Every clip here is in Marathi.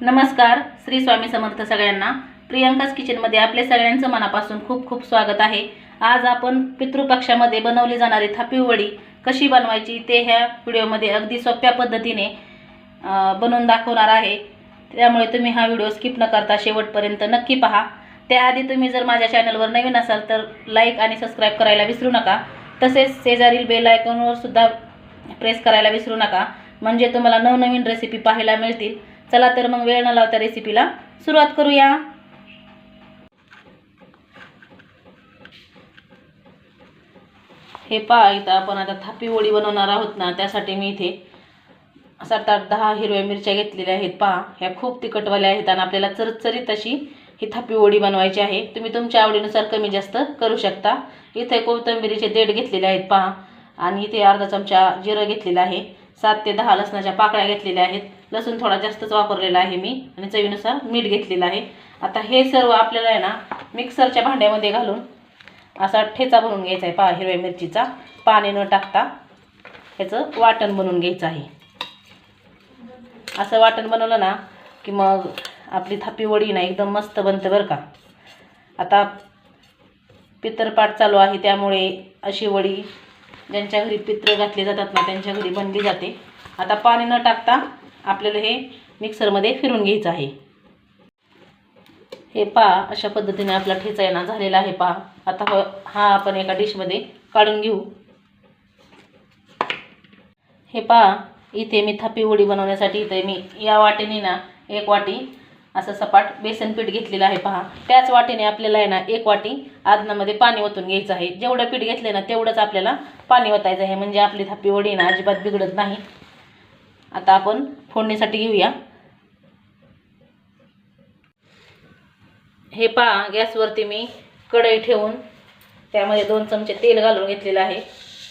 नमस्कार श्री स्वामी समर्थ सगळ्यांना. प्रियंकाच किचनमध्ये आपल्या सगळ्यांचं मनापासून खूप खूप स्वागत आहे. आज आपण पितृपक्षामध्ये बनवली जाणारी थापीवडी कशी बनवायची ते ह्या व्हिडिओमध्ये अगदी सोप्या पद्धतीने बनवून दाखवणार आहे. त्यामुळे तुम्ही हा व्हिडिओ स्किप न करता शेवटपर्यंत नक्की पहा. त्याआधी तुम्ही जर माझ्या चॅनलवर नवीन असाल तर लाईक आणि सबस्क्राईब करायला विसरू नका. तसेच शेजारील बेल आयकॉनवर सुद्धा प्रेस करायला विसरू नका. म्हणजे तुम्हाला नवनवीन रेसिपी पाहायला मिळतील. चला तर मग वेळ न लावता रेसिपीला सुरुवात करूया. हे पहा इथं आपण आता थापी वडी बनवणार आहोत ना त्यासाठी मी इथे सात आठ दहा हिरव्या मिरच्या घेतलेल्या आहेत. पहा ह्या खूप तिखटवाल्या आहेत आणि आपल्याला चरचरीत अशी ही थापी वडी बनवायची आहे. तुम्ही तुमच्या आवडीनुसार कमी जास्त करू शकता. इथे कोथिंबिरीचे देठ घेतलेले आहेत. पहा आणि इथे अर्धा चमचा जिरं घेतलेलं आहे. सात ते दहा लसणाच्या पाकळ्या घेतलेल्या आहेत. लसूण थोडा जास्तच वापरलेला आहे मी आणि चवीनुसार मीठ घेतलेलं आहे. आता हे सर्व आपल्याला आहे ना मिक्सरच्या भांड्यामध्ये घालून असा ठेचा बनवून घ्यायचा आहे पहा हिरव्या मिरचीचा. पाणी न टाकता ह्याचं वाटण बनवून घ्यायचं आहे. असं वाटण बनवलं ना की मग आपली थापी वडी ना एकदम मस्त बनतं बरं का. आता पितरपाठ चालू आहे त्यामुळे अशी वडी ज्यांच्या घरी पित्र घातले जातात ना त्यांच्या घरी बनली जाते. आता पाणी न टाकता आपल्याला हे मिक्सरमध्ये फिरून घ्यायचं आहे. हे पहा अशा पद्धतीने आपला ठेचा आहे ना झालेला आहे पहा आता ह हा आपण एका डिशमध्ये काढून घेऊ. हे पहा इथे मी थापी वडी बनवण्यासाठी इथे मी या वाटेने ना एक वाटी असं सपाट बेसन पीठ घेतलेलं आहे पहा त्याच वाटेने आपल्याला आहे ना एक वाटी आदनामध्ये पाणी ओतून घ्यायचं आहे. जेवढं पीठ घेतलं ना तेवढंच आपल्याला पाणी ओतायचं आहे. म्हणजे आपली थापी वडी ना अजिबात बिघडत नाही. आता आपण फोडणीसाठी घेऊया. हे पहा गॅसवरती मी कढई ठेवून त्यामध्ये दोन चमचे तेल घालून घेतलेलं आहे.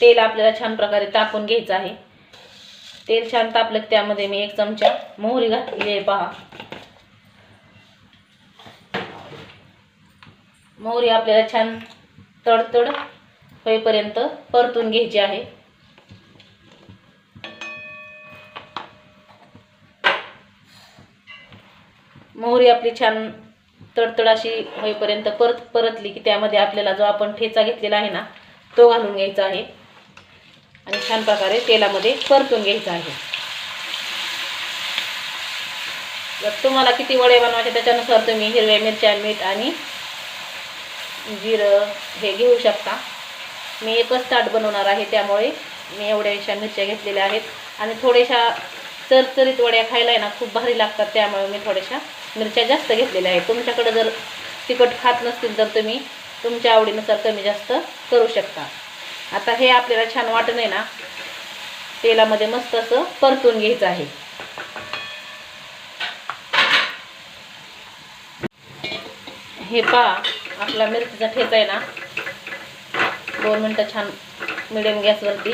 तेल आपल्याला छान प्रकारे तापून घ्यायचं आहे. तेल छान तापलं की त्यामध्ये मी एक चमचा मोहरी घातली आहे पहा. मोहरी आपल्याला छान तडतड होईपर्यंत परतून घ्यायची आहे. मोहरी आपली छान तडतड अशी होईपर्यंत परत परतली की त्यामध्ये आपल्याला जो आपण ठेचा घेतलेला आहे ना तो घालून घ्यायचा आहे. आणि छान प्रकारे तेलामध्ये परतून घ्यायचा आहे. जर तुम्हाला किती वडे बनवायचे त्याच्यानुसार तुम्ही हिरव्या मिरच्या मीठ आणि जिरं हे घेऊ शकता. मी एकच ताट बनवणार आहे त्यामुळे मी एवढ्याशा मिरच्या घेतलेल्या आहेत. आणि थोड्याशा चरचरीत वड्या खायला आहे ना खूप भारी लागतात त्यामुळे मी थोड्याशा मिरच्या जास्त घेतलेल्या आहेत. तुमच्याकडे जर तिखट खात नसतील तर तुम्ही तुमच्या आवडीनुसार कमी जास्त करू शकता. आता हे आपल्याला छान वाटण आहे ना तेलामध्ये मस्त असं परतून घ्यायचं आहे. हे पहा आपला मिरचीचा ठेचा आहे ना दोन मिनटं छान मिडियम गॅसवरती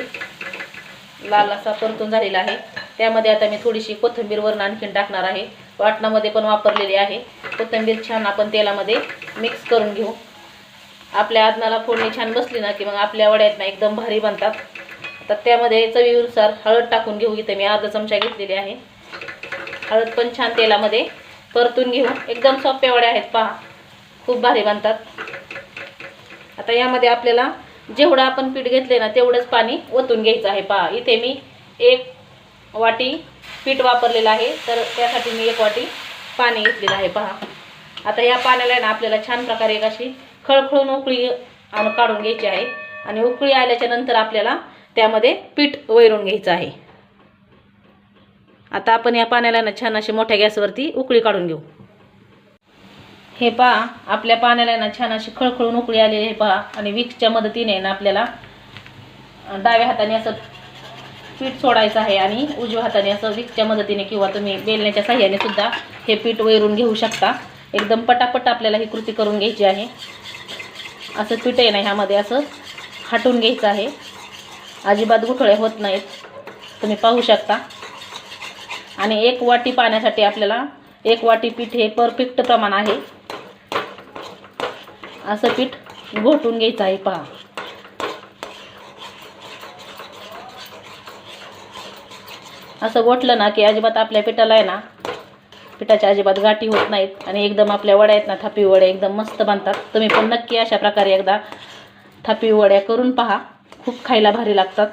लाल असा परतून झालेला आहे. त्यामध्ये आता मी थोडीशी कोथिंबीर वरून आणखीन टाकणार आहे. वाटणामध्ये पण वापरलेली आहे. कोथिंबीर छान आपण तेलामध्ये मिक्स करून घेऊ. आपल्या आदनाला फोडणी छान बसली ना की मग आपल्या वड्यात ना एकदम भारी बनतात. तर त्यामध्ये चवीनुसार हळद टाकून घेऊ. इथे मी अर्धा चमचा घेतलेली आहे. हळद पण छान तेलामध्ये परतून घेऊ. एकदम सोप्या वड्या आहेत पहा. खूप भारी बनतात. आता यामध्ये आपल्याला जेवढं आपण पीठ घेतले ना तेवढंच पाणी ओतून घ्यायचं आहे. पहा इथे मी एक वाटी पीठ वापरलेलं आहे. तर त्यासाठी मी एक वाटी पाणी घेतलेलं आहे. पहा. आता या पाण्याला ना आपल्याला छान प्रकारे एक अशी खळखळून उकळी आणून काढून घ्यायची आहे. आणि उकळी आल्याच्यानंतर आपल्याला त्यामध्ये पीठ वैरून घ्यायचं आहे. आता आपण या पाण्याला ना छान अशी मोठ्या गॅसवरती उकळी काढून घेऊ. हे पहा आपल्या पाण्याला ना छान अशी खळखळून उकळी आलेली आहे. पहा. आणि विक्सच्या मदतीने ना आपल्याला डाव्या हाताने असं पीठ सोडायचं आहे आणि उजव्या हाताने असं विकच्या मदतीने किंवा तुम्ही बेलण्याच्या साह्याने सुद्धा हे पीठ वैरून घेऊ शकता. एकदम पटापट आपल्याला ही कृती करून घ्यायची आहे. असं पीठ आहे ना ह्यामध्ये असं हाटून घ्यायचं आहे. अजिबात गुठळे होत नाहीत. तुम्ही पाहू शकता. आणि एक वाटी पाण्यासाठी आपल्याला एक वाटी पीठ हे परफेक्ट प्रमाण आहे. असं पीठ घोटून घ्यायचं आहे पहा. असं गोठलं ना की अजिबात आपल्या पिठाला आहे ना पिठाच्या अजिबात गाठी होत नाहीत आणि एकदम आपल्या वड्या आहेत ना थापी वड्या एकदम मस्त बनतात. तुम्ही पण नक्की अशा प्रकारे एकदा थापी वड्या करून पहा. खूप खायला भारी लागतात.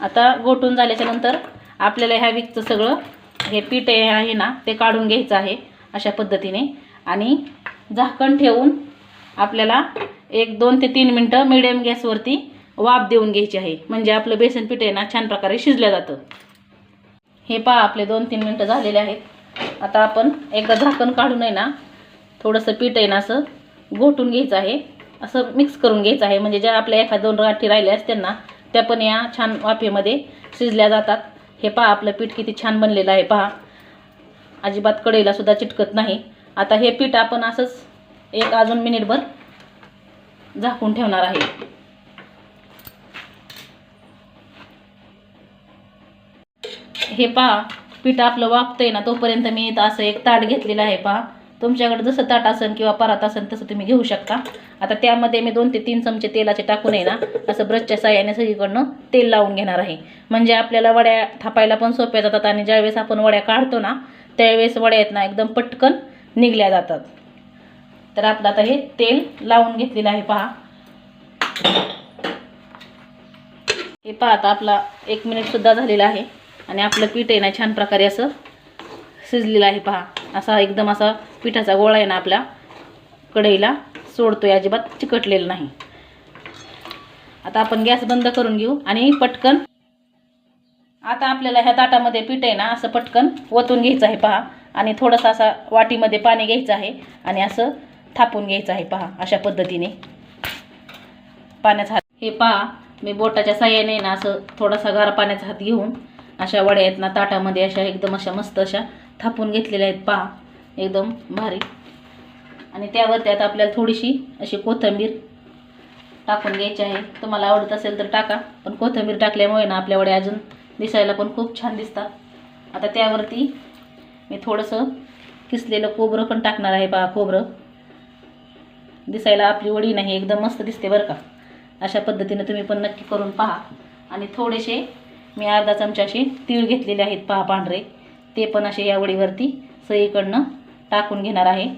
आता गोठून झाल्याच्यानंतर आपल्याला ह्या विकचं सगळं हे पीठ आहे ना ते काढून घ्यायचं आहे अशा पद्धतीने. आणि झाकण ठेवून आपल्याला एक दोन ते तीन मिनटं मिडियम गॅसवरती वाफ देऊन घ्यायची आहे. म्हणजे आपलं बेसन पीठ आहे ना छान प्रकारे शिजलं जातं. हे पहा आपले दोन तीन मिनटं झालेले आहेत. आता आपण एकदा झाकण काढून आहे ना थोडंसं पीठ आहे ना असं घोटून घ्यायचं आहे. असं मिक्स करून घ्यायचं आहे. म्हणजे ज्या आपल्या एखाद दोन गाठी राहिल्या असतील ना त्या पण या छान वाफेमध्ये शिजल्या जातात. हे पहा आपलं पीठ किती छान बनलेलं आहे. पहा अजिबात कढईला सुद्धा चिटकत नाही. आता हे पीठ आपण असंच एक अजून मिनिटभर झाकून ठेवणार आहे. हे पहा पीठ आपलं वापतंय ना तोपर्यंत मी असं एक ताट घेतलेलं आहे पहा. तुमच्याकडे जसं ताट असेल किंवा परात असेल तसं तुम्ही घेऊ शकता. आता त्यामध्ये मी दोन ते तीन चमचे तेलाचे टाकून आहे ना असं ब्रशच्या साह्याने सगळीकडनं तेल लावून घेणार आहे. म्हणजे आपल्याला वड्या थापायला पण सोप्या जातात आणि ज्यावेळेस आपण वड्या काढतो ना त्यावेळेस वड्या आहेत ना एकदम पटकन निघल्या जातात. तर आपलं आता हे तेल लावून घेतलेलं आहे पहा. हे पहा आता आपला एक मिनिटसुद्धा झालेला आहे. आणि आपलं पीठ आहे ना छान प्रकारे असं शिजलेलं आहे पहा. असा एकदम असा पिठाचा गोळा आहे ना आपल्या कढईला. सोडतोय अजिबात चिकटलेलं नाही. आता आपण गॅस बंद करून घेऊ आणि पटकन आता आपल्याला ह्या ताटामध्ये पीठ आहे ना असं पटकन ओतून घ्यायचं आहे पहा. आणि थोडंसं असा वाटीमध्ये पाणी घ्यायचं आहे. आणि असं थापून घ्यायचं आहे पहा अशा पद्धतीने. पाण्याचा हात हे पहा मी बोटाच्या साह्याने ना असं थोडासा गार पाण्याचा हात घेऊन अशा वड्या आहेत ना ताटामध्ये अशा एकदम अशा मस्त अशा थापून घेतलेल्या आहेत पहा एकदम भारी. आणि त्यावरती आता आपल्याला थोडीशी अशी कोथिंबीर टाकून घ्यायची आहे. तुम्हाला आवडत असेल तर टाका पण कोथिंबीर टाकल्यामुळे ना आपल्या वड्या अजून दिसायला पण खूप छान दिसतात. आता त्यावरती मी थोडंसं किसलेलं खोबरं पण टाकणार आहे पहा खोबरं. दिसायला आपली वडी नाही एकदम मस्त दिसते बरं का. अशा पद्धतीनं तुम्ही पण नक्की करून पहा. आणि थोडेसे मी अर्धा चमचा असे तीळ घेतलेले आहेत पहा पांढरे. ते पण असे या वडीवरती सईकडनं टाकून घेणार आहे.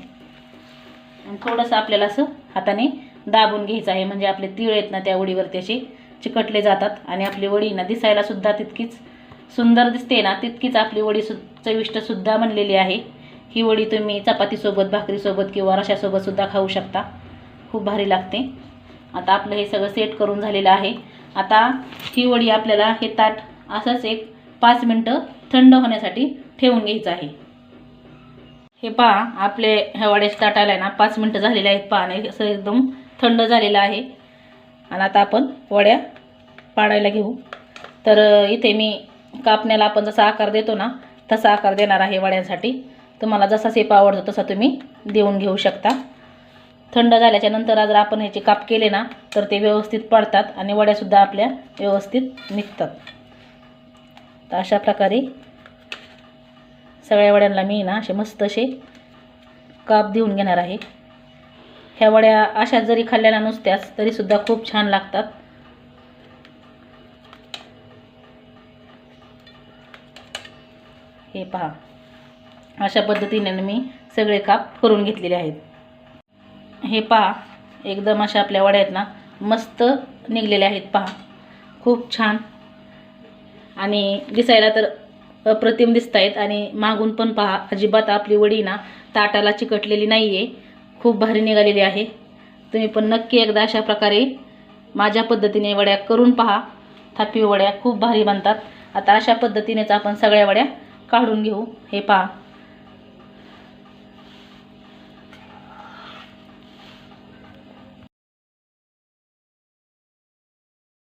आणि थोडंसं आपल्याला असं हाताने दाबून घ्यायचं आहे. म्हणजे आपले तीळ आहेत ना त्या वडीवरती असे चिकटले जातात. आणि आपली वडी ना दिसायलासुद्धा तितकीच सुंदर दिसते ना तितकीच आपली वडी सु चविष्टसुद्धा बनलेली आहे. ही वडी तुम्ही चपातीसोबत भाकरीसोबत किंवा रशासोबतसुद्धा खाऊ शकता. खूप भारी लागते. आता आपलं हे सगळं सेट करून झालेलं आहे. आता ही वडी आपल्याला हे ताट असंच एक पाच मिनटं थंड होण्यासाठी ठेवून घ्यायचं आहे. हे पहा आपले ह्या वड्याचे ताट आलं आहे ना पाच मिनटं झालेले आहेत पहा नाही असं एकदम थंड झालेलं आहे. आणि आता आपण वड्या पाडायला घेऊ. तर इथे मी कापण्याला आपण जसा आकार देतो ना तसा आकार देणार आहे वड्यांसाठी. तुम्हाला जसा शेप आवडतो तसा तुम्ही देऊन घेऊ शकता. थंड झाल्याच्यानंतर जर आपण ह्याचे काप केले ना तर ते व्यवस्थित पडतात आणि वड्यासुद्धा आपल्या व्यवस्थित निघतात. तर अशा प्रकारे सगळ्या वड्यांना मी ना असे मस्त असे काप देऊन घेणार आहे. ह्या वड्या अशा जरी खाल्ल्याला नुसत्याच तरीसुद्धा खूप छान लागतात. हे पहा. अशा पद्धतीने मी सगळे काप करून घेतलेले आहेत. हे पहा एकदम अशा आपल्या वड्या आहेत ना मस्त निघलेल्या आहेत पहा. खूप छान. आणि दिसायला तर अप्रतिम दिसत आहेत आणि मागून पण पहा अजिबात आपली वडी ना ताटाला चिकटलेली नाही आहे खूप भारी निघालेली आहे. तुम्ही पण नक्की एकदा अशा प्रकारे माझ्या पद्धतीने वड्या करून पहा. थापी वड्या खूप भारी बनतात. आता अशा पद्धतीनेच आपण सगळ्या वड्या काढून घेऊ. हे पहा.